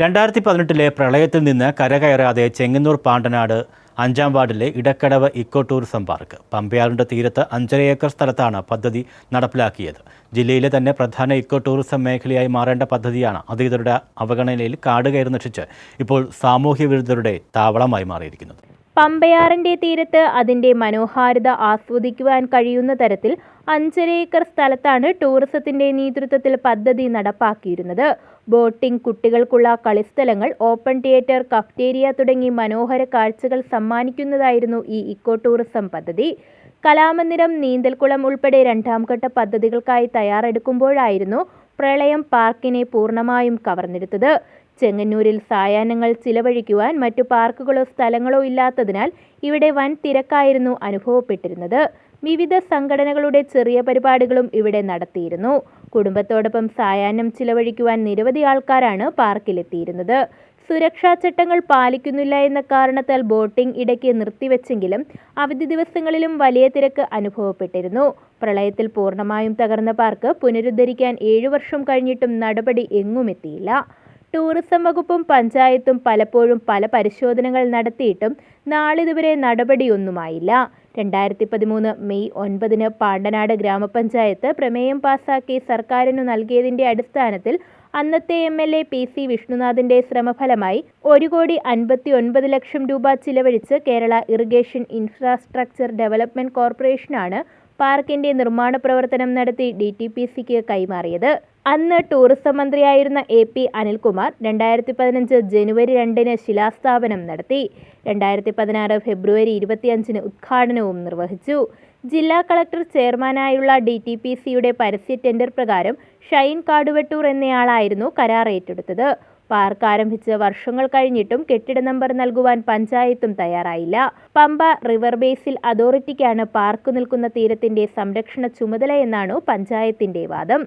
രണ്ടായിരത്തി പതിനെട്ടിലെ പ്രളയത്തിൽ നിന്ന് കരകയറാതെ ചെങ്ങന്നൂർ പാണ്ടനാട് അഞ്ചാം വാർഡിലെ ഇടക്കടവ് ഇക്കോ ടൂറിസം പാർക്ക്. പമ്പയാറിന്റെ തീരത്ത് അഞ്ചര ഏക്കർ സ്ഥലത്താണ് പദ്ധതി നടപ്പിലാക്കിയത്. ജില്ലയിലെ തന്നെ പ്രധാന ഇക്കോ ടൂറിസം മേഖലയായി മാറേണ്ട പദ്ധതിയാണ് അധികൃതരുടെ അവഗണനയിൽ കാട് കയറി നശിച്ച് ഇപ്പോൾ സാമൂഹ്യ വിരുദ്ധരുടെ താവളമായി മാറിയിരിക്കുന്നത്. പമ്പയാറിന്റെ തീരത്ത് അതിന്റെ മനോഹാരിത ആസ്വദിക്കുവാൻ കഴിയുന്ന തരത്തിൽ അഞ്ചര ഏക്കർ സ്ഥലത്താണ് ടൂറിസത്തിന്റെ നേതൃത്വത്തിൽ പദ്ധതി നടപ്പാക്കിയിരുന്നത്. ബോട്ടിംഗ് കുട്ടികൾക്കുള്ള കളിസ്ഥലങ്ങൾ ഓപ്പൺ തിയേറ്റർ കഫ്റ്റേരിയ തുടങ്ങി മനോഹര കാഴ്ചകൾ സമ്മാനിക്കുന്നതായിരുന്നു ഈ ഇക്കോ ടൂറിസം പദ്ധതി. കലാമന്ദിരം നീന്തൽക്കുളം ഉൾപ്പെടെ രണ്ടാം ഘട്ട പദ്ധതികൾക്കായി തയ്യാറെടുക്കുമ്പോഴായിരുന്നു പ്രളയം പാർക്കിനെ പൂർണമായും കവർന്നെടുത്തത്. ചെങ്ങന്നൂരിൽ സായാഹ്നങ്ങൾ ചിലവഴിക്കുവാൻ മറ്റു പാർക്കുകളോ സ്ഥലങ്ങളോ ഇല്ലാത്തതിനാൽ ഇവിടെ വൻ തിരക്കായിരുന്നു അനുഭവപ്പെട്ടിരുന്നത്. വിവിധ സംഘടനകളുടെ ചെറിയ പരിപാടികളും ഇവിടെ നടത്തിയിരുന്നു. കുടുംബത്തോടൊപ്പം സായാഹ്നം ചിലവഴിക്കുവാൻ നിരവധി ആൾക്കാരാണ് പാർക്കിലെത്തിയിരുന്നത്. സുരക്ഷാ ചട്ടങ്ങൾ പാലിക്കുന്നില്ല എന്ന കാരണത്താൽ ബോട്ടിംഗ് ഇടയ്ക്ക് നിർത്തിവെച്ചെങ്കിലും അവധി ദിവസങ്ങളിലും വലിയ തിരക്ക് അനുഭവപ്പെട്ടിരുന്നു. പ്രളയത്തിൽ പൂർണമായും തകർന്ന പാർക്ക് പുനരുദ്ധരിക്കാൻ ഏഴു വർഷം കഴിഞ്ഞിട്ടും നടപടി എങ്ങുമെത്തിയില്ല. ടൂറിസം വകുപ്പും പഞ്ചായത്തും പലപ്പോഴും പല പരിശോധനകൾ നടത്തിയിട്ടും നാളിതുവരെ നടപടിയൊന്നുമായില്ല. രണ്ടായിരത്തി പതിമൂന്ന് മെയ് ഒൻപതിന് പാണ്ടനാട് ഗ്രാമപഞ്ചായത്ത് പ്രമേയം പാസാക്കി സർക്കാരിനു നൽകിയതിന്റെ അടിസ്ഥാനത്തിൽ അന്നത്തെ M L A P C വിഷ്ണുനാഥിന്റെ ശ്രമഫലമായി ഒരു കോടി അൻപത്തി ഒൻപത് ലക്ഷം രൂപ ചിലവഴിച്ച് കേരള ഇറിഗേഷൻ ഇൻഫ്രാസ്ട്രക്ചർ ഡെവലപ്മെന്റ് കോർപ്പറേഷനാണ് പാർക്കിന്റെ നിർമ്മാണ പ്രവർത്തനം നടത്തി ഡി ടി പി സിക്ക് കൈമാറിയത്. അന്ന് ടൂറിസം മന്ത്രിയായിരുന്ന എ പി അനിൽകുമാർ രണ്ടായിരത്തി പതിനഞ്ച് ജനുവരി രണ്ടിന് ശിലാസ്ഥാപനം നടത്തി. രണ്ടായിരത്തി പതിനാറ് ഫെബ്രുവരി ഇരുപത്തിയഞ്ചിന് ഉദ്ഘാടനവും നിർവഹിച്ചു. ജില്ലാ കളക്ടർ ചെയർമാനായുള്ള ഡി ടി പി സിയുടെ പരസ്യ ടെൻഡർ പ്രകാരം ഷൈൻ കാടുവെട്ടൂർ എന്നയാളായിരുന്നു കരാർ ഏറ്റെടുത്തത് പാർക്ക് ആരംഭിച്ച് വർഷങ്ങൾ കഴിഞ്ഞിട്ടും കെട്ടിട നമ്പർ നൽകുവാൻ പഞ്ചായത്തും തയ്യാറായില്ല. പമ്പ റിവർ ബേസിൽ അതോറിറ്റിക്കാണ് പാർക്ക് നിൽക്കുന്ന തീരത്തിന്റെ സംരക്ഷണ ചുമതല എന്നാണ് പഞ്ചായത്തിന്റെ വാദം.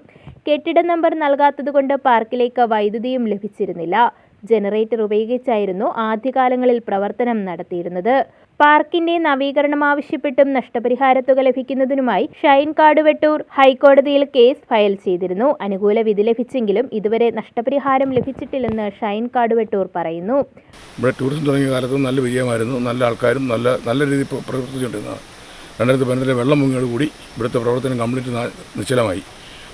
കെട്ടിട നമ്പർ നൽകാത്തതുകൊണ്ട് പാർക്കിലേക്ക് വൈദ്യുതിയും ലഭിച്ചിരുന്നില്ല. ജനറേറ്റർ ഉപയോഗിച്ചായിരുന്നു ആദ്യകാലങ്ങളിൽ പ്രവർത്തനം നടത്തിയിരുന്നത്. പാർക്കിന്റെ നവീകരണം ആവശ്യപ്പെട്ടും നഷ്ടപരിഹാരത്തുക ലഭിക്കുന്നതിനുമായി ഷൈൻ കാടുവെട്ടൂർ ഹൈക്കോടതിയിൽ കേസ് ഫയൽ ചെയ്തിരുന്നു. അനുകൂല വിധി ലഭിച്ചെങ്കിലും ഇതുവരെ നഷ്ടപരിഹാരം ലഭിച്ചിട്ടില്ലെന്ന് ഷൈൻ കാടുവെട്ടൂർ പറയുന്നു. ഇവിടെ ടൂറിസം തുടങ്ങിയ കാലത്ത് നല്ല വിജയമായിരുന്നു. നല്ല ആൾക്കാരും നല്ല നല്ല രീതിയിൽ പ്ര- പ്രവർത്തിച്ചുകൊണ്ടിരുന്നതാണ്. രണ്ടായിരത്തി പതിനെട്ടിലെ വെള്ളം മുങ്ങിയോട് കൂടി ഇവിടുത്തെ പ്രവർത്തനം കംപ്ലീറ്റ് നിശ്ചലമായി.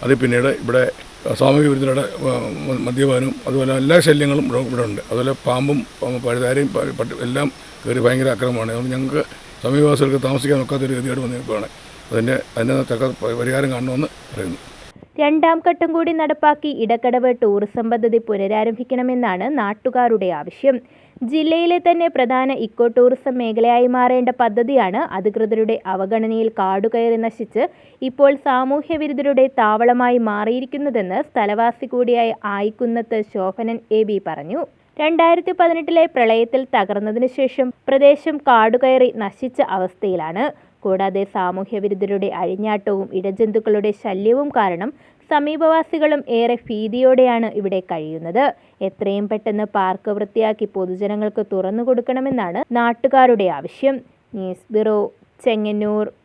അത് പിന്നീട് ഇവിടെ സാമൂഹിക വിരുദ്ധരുടെ മദ്യപാനവും അതുപോലെ എല്ലാ ശല്യങ്ങളും ഇവിടെ ഉണ്ട്. അതുപോലെ പാമ്പ് പഴുതാരയും എല്ലാം കയറി ഭയങ്കര അക്രമമാണ്. അതുകൊണ്ട് ഞങ്ങൾക്ക് സമീപവാസികൾക്ക് താമസിക്കാൻ ഒക്കാത്തൊരു ഗതികേട് വന്നിരിക്കുകയാണ്. അതിന്റെ അതിന്റെ തക്ക പരിഹാരം കാണണമെന്ന് പറയുന്നു. രണ്ടാം ഘട്ടം കൂടി നടപ്പാക്കി ഇടക്കടവ് ടൂറിസം പദ്ധതി പുനരാരംഭിക്കണമെന്നാണ് നാട്ടുകാരുടെ ആവശ്യം. ജില്ലയിലെ തന്നെ പ്രധാന ഇക്കോ ടൂറിസം മേഖലയായി മാറേണ്ട പദ്ധതിയാണ് അധികൃതരുടെ അവഗണനയിൽ കാടുകയറി നശിച്ച് ഇപ്പോൾ സാമൂഹ്യ വിരുദ്ധരുടെ താവളമായി മാറിയിരിക്കുന്നതെന്ന് സ്ഥലവാസി കൂടിയായ ആയിക്കുന്നത്ത് ശോഭനൻ എ പറഞ്ഞു. രണ്ടായിരത്തി പതിനെട്ടിലെ പ്രളയത്തിൽ തകർന്നതിനു ശേഷം പ്രദേശം കാടുകയറി നശിച്ച അവസ്ഥയിലാണ്. കൂടാതെ സാമൂഹ്യ വിരുദ്ധരുടെ അഴിഞ്ഞാട്ടവും ഇടജന്തുക്കളുടെ ശല്യവും കാരണം സമീപവാസികളും ഏറെ ഭീതിയോടെയാണ് ഇവിടെ കഴിയുന്നത്. എത്രയും പെട്ടെന്ന് പാർക്ക് വൃത്തിയാക്കി പൊതുജനങ്ങൾക്ക് തുറന്നു കൊടുക്കണമെന്നാണ് നാട്ടുകാരുടെ ആവശ്യം. News bureau Chengannur.